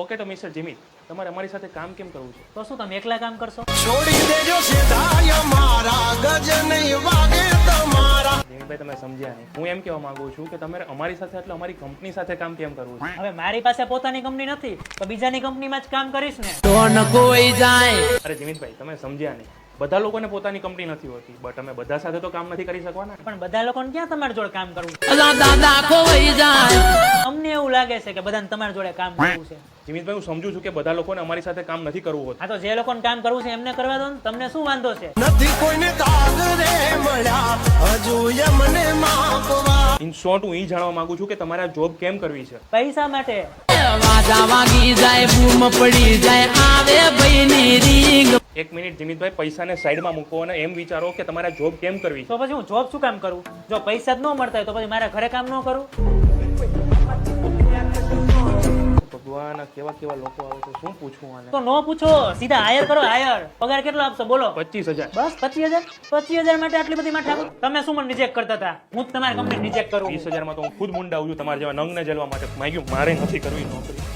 Okay તો mister Jimmy તમારે અમારી સાથે કામ કેમ કરવું છે? તો શું તમે એકલા કામ કરશો? છોડી દેજો સીધાય મારા ગજ નહીં વાગે તમારા. જીમીભાઈ તમે સમજ્યા નહીં. હું એમ કહેવા માંગુ છું કે તમારે અમારી સાથે એટલે અમારી કંપની સાથે કામ કેમ કરવું છે? હવે મારી પાસે પોતાની કંપની નથી તો બીજાની કંપનીમાં જ કામ કરીશ ને. કોણ કોઈ જાય. અરે જીમિતભાઈ તમે સમજ્યા નહીં. બધા લોકોને પોતાની કંપની નથી હોતી બટ અમે બધા સાથે તો કામ નથી કરી શકવાના. પણ બધા લોકોને ક્યાં તમારી જોડે કામ કરવું? દાદા એવું લાગે છે કે બધાને તમારી જોડે કામ કરવું છે. જીમિતભાઈ હું સમજુ છું કે બધા લોકોને અમારી સાથે કામ નથી કરવું હોતું. હા તો જે લોકોને કામ કરવું છે એમને કરવા દો ને તમને શું વાંધો છે? નથી કોઈને તાગ રે મળ્યા હજુ મને માપવા. ઇન શોર્ટ હું એ જાણવા માંગુ છું કે તમારે આ જોબ કેમ કરવી છે? પૈસા માટે. વાજા વાગી જાય બૂમ પડી જાય આવે ભાઈની રીંગ. એક મિનિટ જીમિતભાઈ પૈસાને સાઈડમાં મૂકો અને એમ વિચારો કે તમારે જોબ કેમ કરવી તો પછી હું જોબ શું કામ કરું? જો પૈસા જ ન મળતા હોય તો પછી મારા ઘરે કામ ન કરું? કેવા કેવા લોકો આવે છે શું પૂછવું આને તો નો પૂછો સીધા હાયર કરો હાયર પગાર કેટલો આપશો બોલો. પચીસ હજાર. બસ પચીસ હજાર? પચીસ હજાર માટે આટલી બધી માઠા તમે શું મને રિજેક્ટ કરતા હતા? હું તમારી કંપની રિજેક્ટ કરું. વીસ હજારમાં તો હું ખુદ મુંડા આવું છું તમારા જેવા નંગને જેલવા માટે. માગ્યું મારે નથી કરવી નોકરી.